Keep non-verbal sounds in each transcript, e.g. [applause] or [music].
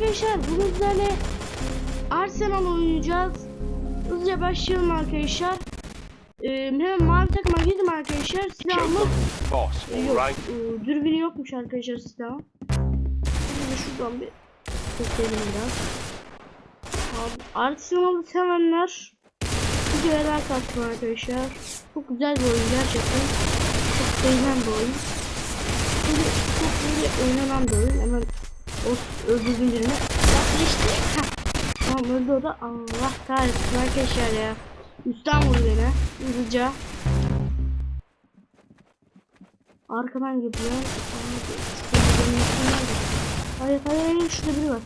arkadaşlar bugün sizlerle Arsenal oynayacağız. Hızlıca başlayalım arkadaşlar. Ee, hemen mavi takıma girdim arkadaşlar. E, all yok. Ee, dürbünü yokmuş arkadaşlar silahım. Şimdi şuradan bir çekelim biraz. Arsenal'ı sevenler bu görevler kalsın arkadaşlar. Çok güzel bir oyun gerçekten. Çok sevilen bir oyun. Böyle çok böyle oynanan bir oyun. Hemen o öldürdüm birini. Yaklaştı. Heh. Tamam öldü o da. Allah kahretsin arkadaşlar ya. Üstten vurdu beni. Hızlıca. Arkadan geliyor. Hayır hayır hayır şurada biri var.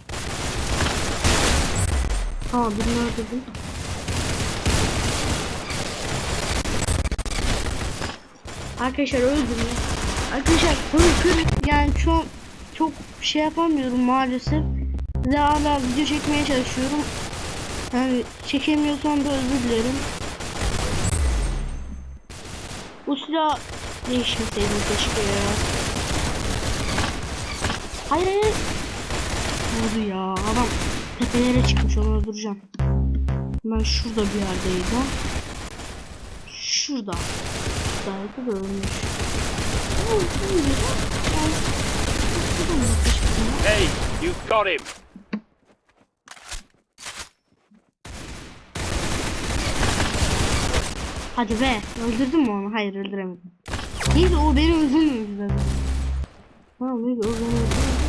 Tamam birini öldürdüm. Arkadaşlar öldüm ya. Arkadaşlar korkun yani şu an çok şey yapamıyorum maalesef. Size hala video çekmeye çalışıyorum. Yani çekemiyorsam da özür dilerim. Bu silah değişmeseydi keşke ya. Hayır hayır. Oldu ya? Adam tepelere çıkmış onu öldüreceğim. Ben şurada bir yerdeydi. Şurada. Şuradaydı da ölmüş. Hey, you've got him. Hadi be. Öldürdün mü onu? Hayır öldüremedim. Neyse o beni öldürmemiş zaten. Tamam neyse o beni öldürmemiş.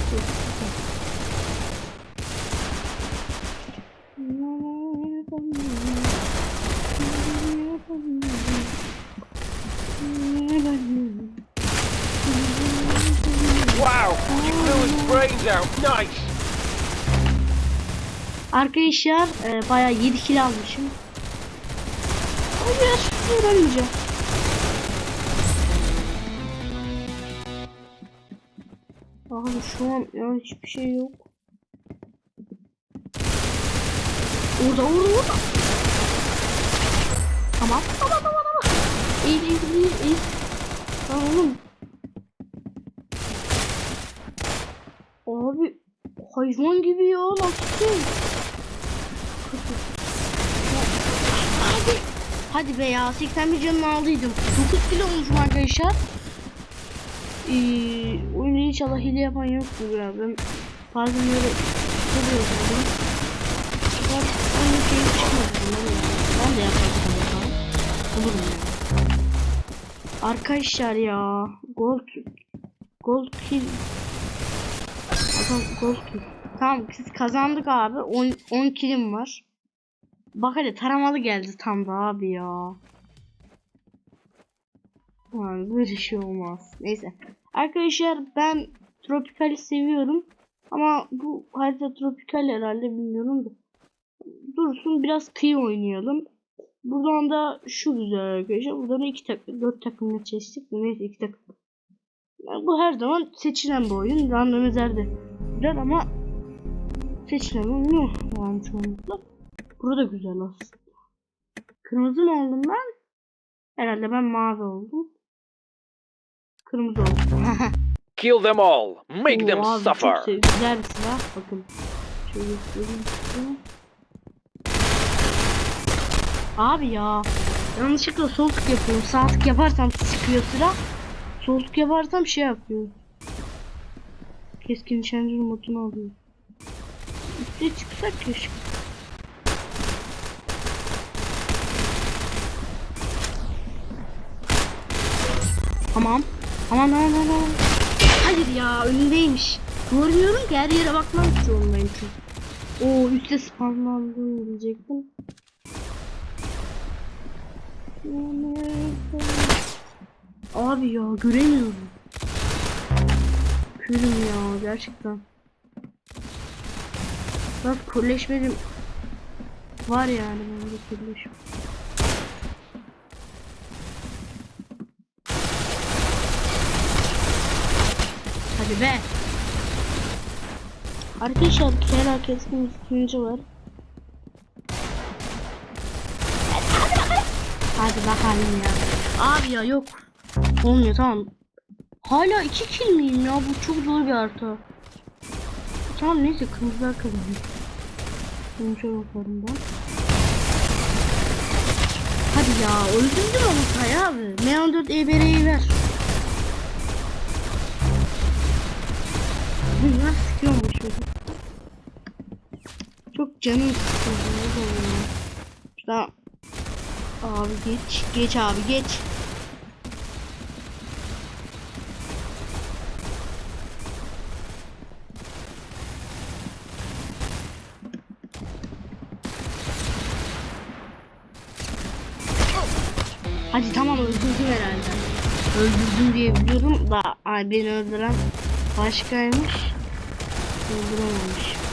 Arkadaşlar e, bayağı 7 kilo almışım. Hayır, öğrenmeyeceğim. Abi şu an ya hiçbir şey yok. Orada orada orada. Tamam tamam tamam tamam. İyi iyi iyi iyi. Lan oğlum. Abi hayvan gibi ya nasıl? Hadi. Be ya 81 canını aldıydım. 9 kilo olmuşum arkadaşlar. Ee, oyunu inşallah hile yapan yoktur ya. Ben bazen böyle seviyorum. Ben oyun şeyi çıkmadı bunlar ya. Ben de yaparsam bakalım. Olurum ya. Arkadaşlar ya. Gold. Gold kill. Adam gold kill. Tamam biz kazandık abi. 10 10 kilim var. Bak hadi taramalı geldi tam da abi ya. Yani böyle şey olmaz. Neyse. Arkadaşlar ben tropikali seviyorum. Ama bu harita tropikal herhalde bilmiyorum da. Dursun biraz kıyı oynayalım. Buradan da şu güzel arkadaşlar. Buradan da iki takım, dört takımla çeşitlik. Neyse iki takım. Yani bu her zaman seçilen bir oyun. Randomizlerde güzel ama seçilen oyun o. Yani çoğunlukla. Burada güzel aslında. Kırmızı mı oldum ben? Herhalde ben mavi oldum. Kırmızı oldum. [laughs] Kill them all. Make them Oo, abi, suffer. Çok sev- güzel bir silah. Bakın. Şöyle göstereyim size. Abi ya. Yanlışlıkla sol tık yapıyorum. Sağ tık yaparsam sıkıyor silah. Sol tık yaparsam şey yapıyor. Keskin nişancı modunu alıyor. Üste çıksak keşke. Tamam. Tamam tamam tamam. Hayır ya önündeymiş. Görmüyorum ki her yere bakmam zorundayım çünkü. Oo üstte spamlandı diyecektim. Abi ya göremiyorum. Körüm ya gerçekten. Bak kolleşmedim. Var yani bende kolleşme. Hadi be. Arkadaşlar Kera keskin ikinci var. Hadi bakalım ya. Abi ya yok. Olmuyor tamam. Hala iki kill miyim ya? Bu çok zor bir harita. Tamam neyse kırmızılar kazanıyor. Sonuca bakarım ben. Hadi ya öldürdün onu Tay abi. M14 EBR'yi ver. Çok canım sıkıldı. Şurada Abi geç. Geç abi geç. Hadi tamam öldürdüm herhalde. Öldürdüm diye biliyorum da ay beni öldüren başkaymış. Öldürememiş.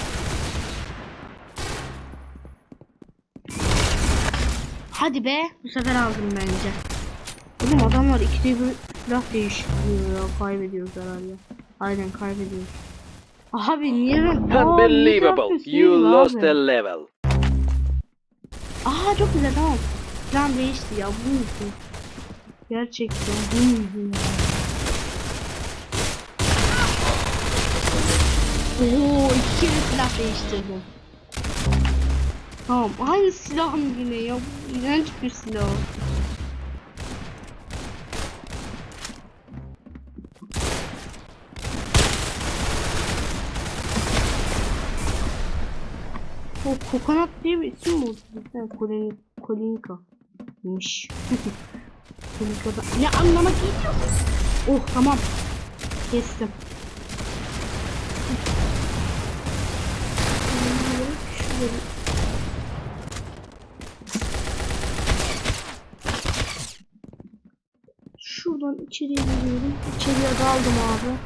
Hadi be bu sefer aldım bence. Oğlum adamlar ikide bir silah değiştiriyor ya kaybediyoruz herhalde. Aynen kaybediyoruz. Abi niye ben? [laughs] Unbelievable. You lost abi? a level. Aa çok güzel tamam. Plan değişti ya bu muydu? Gerçekten bu muydu ya? Oo iki kere silah değiştirdim. Tamam aynı silah mı yine ya? İğrenç bir silah. O kokonat diye bir isim mi oldu? Ha, Kolin, Kolinka. Miş. [laughs] Kolinka'da ne anlama geliyor? Oh tamam. Kestim. Şöyle. Şuradan içeriye giriyorum. İçeriye daldım abi.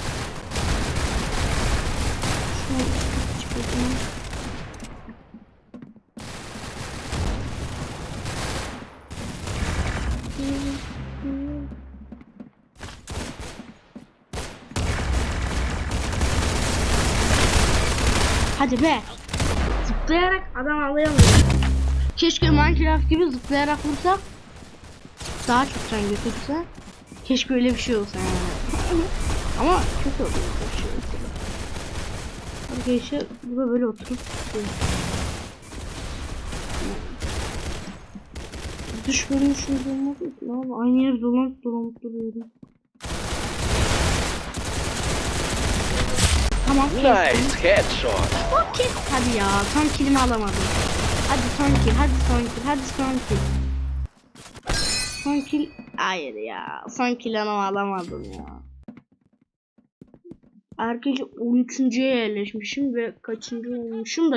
Hadi be. Zıplayarak adam alayamıyor. Keşke Minecraft gibi zıplayarak vursak daha çok can götürse. Keşke öyle bir şey olsa yani. [laughs] Ama kötü oluyor bir şey olsa. Arkadaşlar burada böyle oturup Dış bölünüşünü bulmak abi aynı yerde dolanıp dolanıp duruyorum. Tamam. Nice headshot. O kes. Hadi ya son kilimi alamadım. Hadi son kill, hadi son kill, hadi son kill. Son kill. Hayır ya. Son kill ama alamadım ya. Arkadaşlar 13.ye yerleşmişim ve kaçıncı olmuşum da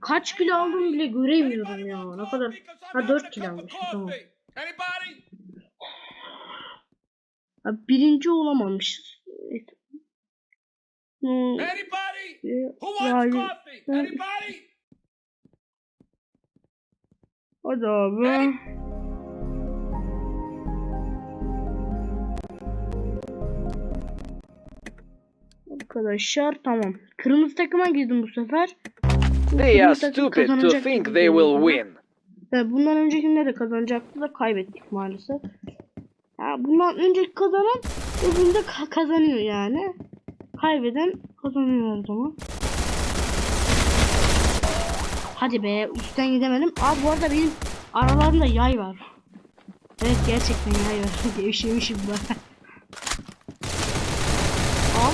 kaç kilo aldım bile göremiyorum ya. Ne kadar? Ha 4 kilo almışım tamam. Ha, birinci olamamışız. Evet. Hmm, yani-? Hadi abi. Arkadaşlar tamam. Kırmızı takıma girdim bu sefer. They are stupid to think they will win. Evet, bundan öncekinde de kazanacaktı da kaybettik maalesef. Ya bundan önceki kazanan öbüründe ka- kazanıyor yani. Kaybeden kazanıyor o zaman. Hadi be üstten gidemedim. Aa bu arada benim aralarında yay var. Evet gerçekten yay var. [laughs] Gevşemişim ben. Al.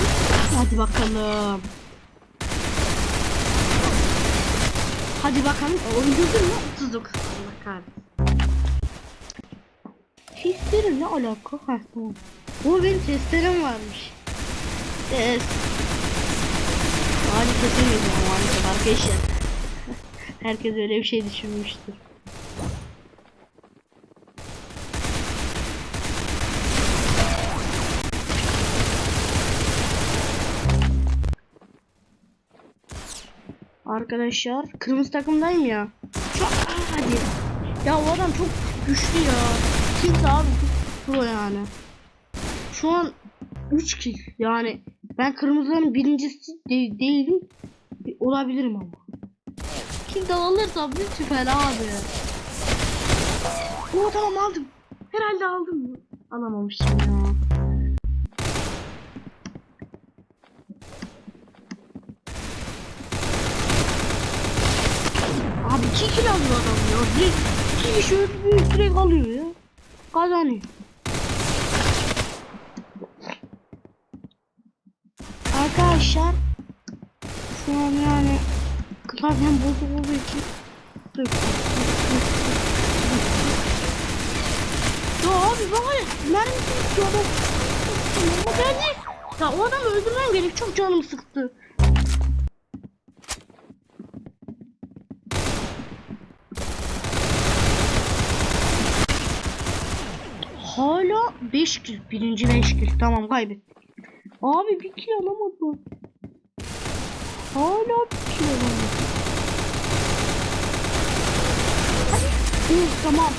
Hadi bakalım. Hadi bakalım. Öldürdün mü? 39. Allah kahretsin. Testere ne alaka? Ha tamam. O benim testerem varmış. Yes. Hadi kesemeyiz ama arkadaşlar. [laughs] Herkes öyle bir şey düşünmüştür. Arkadaşlar kırmızı takımdayım ya. Çok hadi. Ya o adam çok güçlü ya. Kimse abi pro yani. Şu an 3 kill yani ben kırmızıların birincisi de- değilim. Olabilirim ama. Kill de alırsam bir süper abi. Oo tamam aldım. Herhalde aldım. Alamamışım ya. 2 kill alıyor adam ya. Bir, iki kişi öldürüyor direkt alıyor ya. Kazanıyor. Arkadaşlar şu an yani klavyem bozuk olduğu için. Ya abi bak hele mermi sıkıyor adam. O geldi. Ya o adamı öldürmem gerek çok canım sıktı. Hala 5 kill. Birinci 5 kill. Tamam kaybettik. Abi bir kill alamadı. Hala bir kill alamadı. Hı, tamam.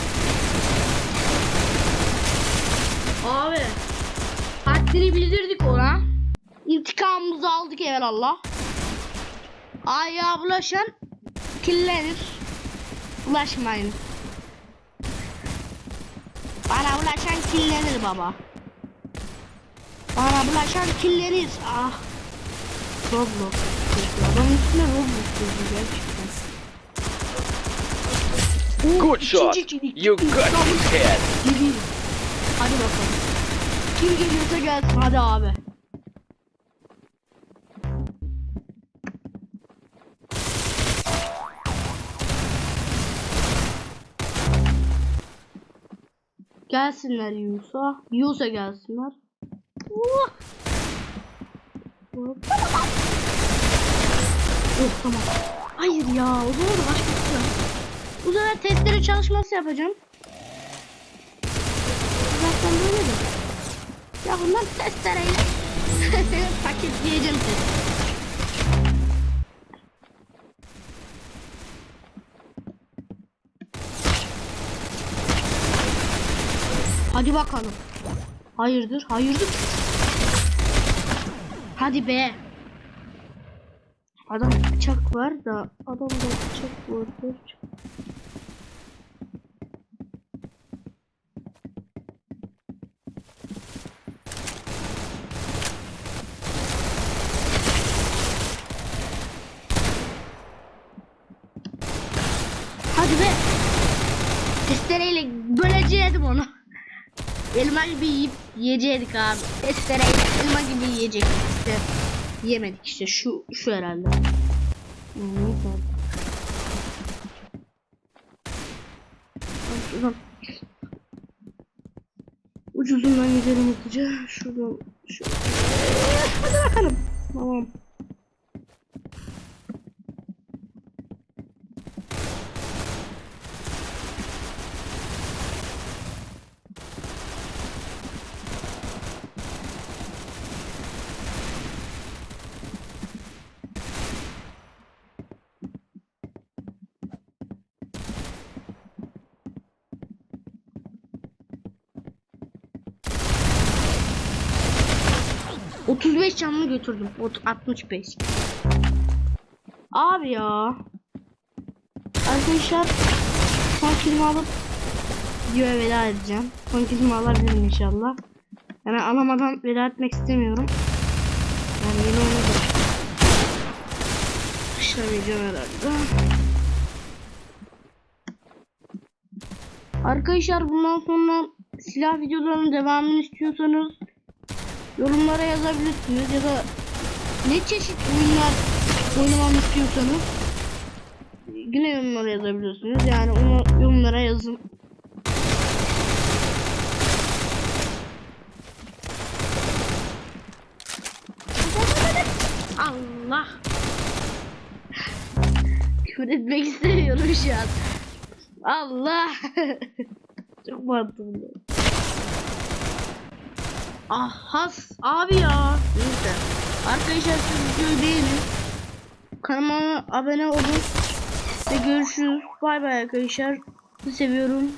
Abi. Haddini bildirdik ona. İntikamımızı aldık evvelallah. Ayağa bulaşan killenir. Bulaşmayın. Bana bulaşan killenir baba. Bana bulaşan killenir. Ah. Roblox. Adamın üstüne Roblox yazıyor gerçekten. Oo, Good shot. You got his head. Hadi bakalım. Kim geliyorsa gelsin hadi abi. Gelsinler Yunus'a. Yunus'a gelsinler. Hop. Oh tamam. Hayır ya o zaman da başkası. Bu sefer testere çalışması yapacağım. Zaten böyle de. Ya bunlar testereyle [laughs] paketleyeceğim test. Hadi bakalım. Hayırdır, hayırdır. Hadi be. Adam bıçak var da adamda bıçak vardır. Hadi be. Testereyle böleceğim onu. Elma gibi yiyip yiyecektik abi. Testereyle elma gibi yiyecektik işte. Yemedik işte şu şu herhalde. Şuradan. Ucuzundan gidelim hızlıca. Şuradan. Şu. Hadi bakalım. Tamam. ...35 canlı götürdüm. Ot- 65. Abi ya. Arkadaşlar... ...son kilimi alıp... ...videoya veda edeceğim. Son kilimi alabilirim inşallah. Yani alamadan veda etmek istemiyorum. Yani yeni oynadım. Başlamayacağım herhalde. Arkadaşlar bundan sonra silah videolarının devamını istiyorsanız yorumlara yazabilirsiniz ya da ne çeşit oyunlar oynamamı istiyorsanız yine yorumlara yazabilirsiniz. Yani onu yorumlara yazın. Allah. [laughs] Küfür etmek istemiyorum şu an. Allah. [laughs] Çok mantıklı. Ah has abi ya. Neyse. Arkadaşlar siz videoyu beğenin. Kanalıma abone olun. Ve görüşürüz. Bay bay arkadaşlar. Sizi seviyorum.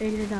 Elveda.